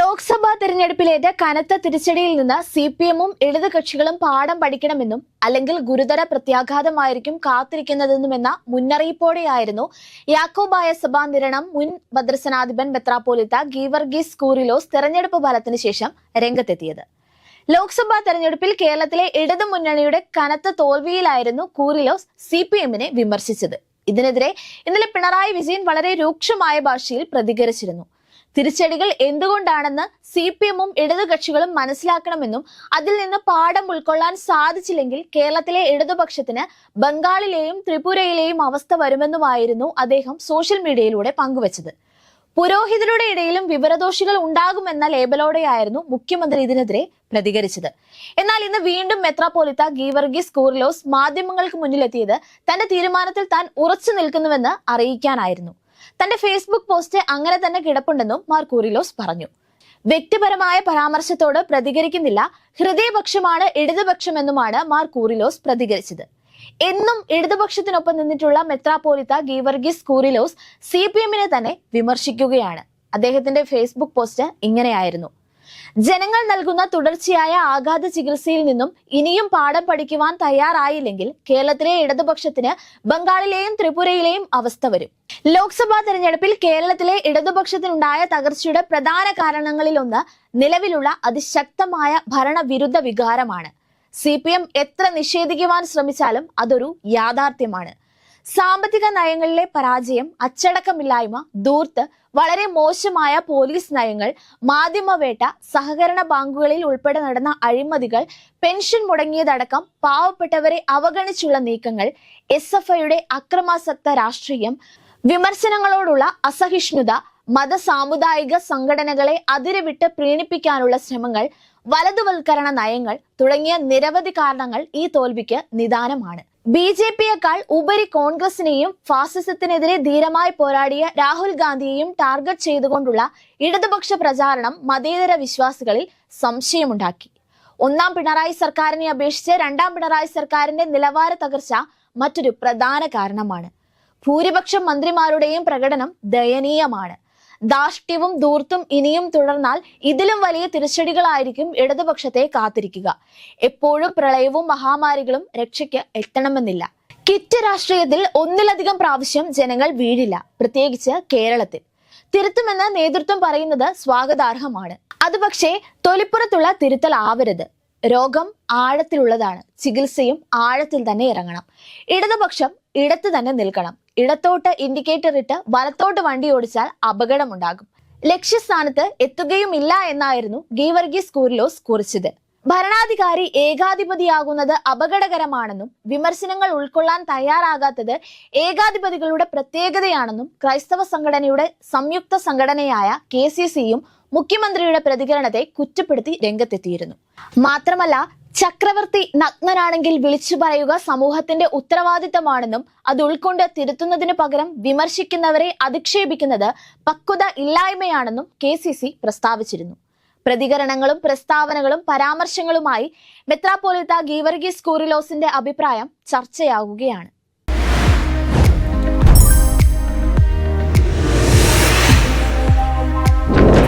ലോക്സഭാ തെരഞ്ഞെടുപ്പിലേറ്റ കനത്ത തിരിച്ചടിയിൽ നിന്ന് C P എമ്മും ഇടത് കക്ഷികളും പാഠം പഠിക്കണമെന്നും അല്ലെങ്കിൽ ഗുരുതര പ്രത്യാഘാതമായിരിക്കും കാത്തിരിക്കുന്നതെന്നുമെന്ന മുന്നറിയിപ്പോടെയായിരുന്നു യാക്കോബായ സഭാ നിരണം മുൻ ഭദ്രസനാധിപൻ മെത്രാപ്പോലിത്ത ഗീവർഗീസ് കൂറിലോസ് തെരഞ്ഞെടുപ്പ് ഫലത്തിന് ശേഷം രംഗത്തെത്തിയത്. ലോക്സഭാ തെരഞ്ഞെടുപ്പിൽ കേരളത്തിലെ ഇടതു മുന്നണിയുടെ കനത്ത തോൽവിയിലായിരുന്നു കൂറിലോസ് സി പി എമ്മിനെ വിമർശിച്ചത്. ഇതിനെതിരെ ഇന്നലെ പിണറായി വിജയൻ വളരെ രൂക്ഷമായ ഭാഷയിൽ പ്രതികരിച്ചിരുന്നു. തിരിച്ചടികൾ എന്തുകൊണ്ടാണെന്ന് സി പി എമ്മും ഇടതുകക്ഷികളും മനസ്സിലാക്കണമെന്നും അതിൽ നിന്ന് പാഠം ഉൾക്കൊള്ളാൻ സാധിച്ചില്ലെങ്കിൽ കേരളത്തിലെ ഇടതുപക്ഷത്തിന് ബംഗാളിലെയും ത്രിപുരയിലെയും അവസ്ഥ വരുമെന്നുമായിരുന്നു അദ്ദേഹം സോഷ്യൽ മീഡിയയിലൂടെ പങ്കുവച്ചത്. പുരോഹിതരുടെ ഇടയിലും വിവരദോഷികൾ ഉണ്ടാകുമെന്ന ലേബലോടെയായിരുന്നു മുഖ്യമന്ത്രി ഇതിനെതിരെ പ്രതികരിച്ചത്. എന്നാൽ ഇന്ന് വീണ്ടും മെത്രാപോലിത്ത ഗീവർഗീസ് കൂർലോസ് മാധ്യമങ്ങൾക്ക് മുന്നിലെത്തിയത് തന്റെ തീരുമാനത്തിൽ താൻ ഉറച്ചു നിൽക്കുന്നുവെന്ന് അറിയിക്കാനായിരുന്നു. തന്റെ ഫേസ്ബുക്ക് പോസ്റ്റ് അങ്ങനെ തന്നെ കിടപ്പുണ്ടെന്നും മാർ കൂറിലോസ് പറഞ്ഞു. വ്യക്തിപരമായ പരാമർശത്തോട് പ്രതികരിക്കുന്നില്ല ഹൃദയപക്ഷമാണ് ഇടതുപക്ഷമെന്നുമാണ് മാർ കൂറിലോസ് പ്രതികരിച്ചത്. എന്നും ഇടതുപക്ഷത്തിനൊപ്പം നിന്നിട്ടുള്ള മെത്രാപോലിത്ത ഗീവർഗീസ് കൂറിലോസ് സി തന്നെ വിമർശിക്കുകയാണ്. അദ്ദേഹത്തിന്റെ ഫേസ്ബുക്ക് പോസ്റ്റ് ഇങ്ങനെയായിരുന്നു. ജനങ്ങൾ നൽകുന്ന തുടർച്ചയായ ആഘാത ചികിത്സയിൽ നിന്നും ഇനിയും പാഠം പഠിക്കുവാൻ തയ്യാറായില്ലെങ്കിൽ കേരളത്തിലെ ഇടതുപക്ഷത്തിന് ബംഗാളിലെയും ത്രിപുരയിലെയും അവസ്ഥ വരും. ലോക്സഭാ തെരഞ്ഞെടുപ്പിൽ കേരളത്തിലെ ഇടതുപക്ഷത്തിനുണ്ടായ തകർച്ചയുടെ പ്രധാന കാരണങ്ങളിലൊന്ന് നിലവിലുള്ള അതിശക്തമായ ഭരണവിരുദ്ധ വികാരമാണ്. സി എത്ര നിഷേധിക്കുവാൻ ശ്രമിച്ചാലും അതൊരു യാഥാർത്ഥ്യമാണ്. സാമ്പത്തിക നയങ്ങളിലെ പരാജയം അച്ചടക്കമില്ലായ്മ ദൂർത്ത് വളരെ മോശമായ പോലീസ് നയങ്ങൾ മാധ്യമവേട്ട സഹകരണ ബാങ്കുകളിൽ ഉൾപ്പെടെ നടന്ന അഴിമതികൾ പെൻഷൻ മുടങ്ങിയതടക്കം പാവപ്പെട്ടവരെ അവഗണിച്ചുള്ള നീക്കങ്ങൾ എസ് എഫ് ഐയുടെ അക്രമാസക്ത രാഷ്ട്രീയം വിമർശനങ്ങളോടുള്ള അസഹിഷ്ണുത മത സാമുദായിക സംഘടനകളെ അതിരുവിട്ട് പ്രീണിപ്പിക്കാനുള്ള ശ്രമങ്ങൾ വലതുവൽക്കരണ നയങ്ങൾ തുടങ്ങിയ നിരവധി കാരണങ്ങൾ ഈ തോൽവിക്ക് നിദാനമാണ്. ബി ജെ പിയേക്കാൾ ഉപരി കോൺഗ്രസിനെയും ഫാസിസത്തിനെതിരെ ധീരമായി പോരാടിയ രാഹുൽ ഗാന്ധിയെയും ടാർഗറ്റ് ചെയ്തുകൊണ്ടുള്ള ഇടതുപക്ഷ പ്രചാരണം മതേതര വിശ്വാസികളിൽ സംശയമുണ്ടാക്കി. ഒന്നാം പിണറായി സർക്കാരിനെ അപേക്ഷിച്ച് രണ്ടാം പിണറായി സർക്കാരിന്റെ നിലവാര തകർച്ച മറ്റൊരു പ്രധാന കാരണമാണ്. ഭൂരിപക്ഷം മന്ത്രിമാരുടെയും പ്രകടനം ദയനീയമാണ്. ധാർഷ്ട്യവും ധൂർത്തും ഇനിയും തുടർന്നാൽ ഇതിലും വലിയ തിരിച്ചടികളായിരിക്കും ഇടതുപക്ഷത്തെ കാത്തിരിക്കുക. എപ്പോഴും പ്രളയവും മഹാമാരികളും രക്ഷയ്ക്ക് എത്തണമെന്നില്ല. കിറ്റ് രാഷ്ട്രീയത്തിൽ ഒന്നിലധികം പ്രാവശ്യം ജനങ്ങൾ വീഴില്ല പ്രത്യേകിച്ച് കേരളത്തിൽ. തിരുത്തുമെന്ന് നേതൃത്വം പറയുന്നത് സ്വാഗതാർഹമാണ്. അത് പക്ഷേ തൊലിപ്പുറത്തുള്ള തിരുത്തൽ ആവരുത്. രോഗം ആഴത്തിലുള്ളതാണ്. ചികിത്സയും ആഴത്തിൽ തന്നെ ഇറങ്ങണം. ഇടതുപക്ഷം ഇടത്ത് തന്നെ നിൽക്കണം. ഇടത്തോട്ട് ഇൻഡിക്കേറ്റർ ഇട്ട് വലത്തോട്ട് വണ്ടി ഓടിച്ചാൽ അപകടമുണ്ടാകും. ലക്ഷ്യസ്ഥാനത്ത് എത്തുകയും ഇല്ല എന്നായിരുന്നു ഗീവർഗീസ് കൂർലോസ് കുറിച്ചത്. ഭരണാധികാരി ഏകാധിപതിയാകുന്നത് അപകടകരമാണെന്നും വിമർശനങ്ങൾ ഉൾക്കൊള്ളാൻ തയ്യാറാകാത്തത് ഏകാധിപതികളുടെ പ്രത്യേകതയാണെന്നും ക്രൈസ്തവ സംഘടനയുടെ സംയുക്ത സംഘടനയായ കെ സി സിയും മുഖ്യമന്ത്രിയുടെ പ്രതികരണത്തെ കുറ്റപ്പെടുത്തി രംഗത്തെത്തിയിരുന്നു. മാത്രമല്ല ചക്രവർത്തി നഗ്നനാണെങ്കിൽ വിളിച്ചു പറയുക സമൂഹത്തിന്റെ ഉത്തരവാദിത്തമാണെന്നും അത് ഉൾക്കൊണ്ട് തിരുത്തുന്നതിനു പകരം വിമർശിക്കുന്നവരെ അധിക്ഷേപിക്കുന്നത് പക്വത ഇല്ലായ്മയാണെന്നും കെ പ്രസ്താവിച്ചിരുന്നു. പ്രതികരണങ്ങളും പ്രസ്താവനകളും പരാമർശങ്ങളുമായി മെത്രാപ്പോലിത്ത ഗീവർഗീസ് കൂറിലോസിന്റെ അഭിപ്രായം ചർച്ചയാകുകയാണ്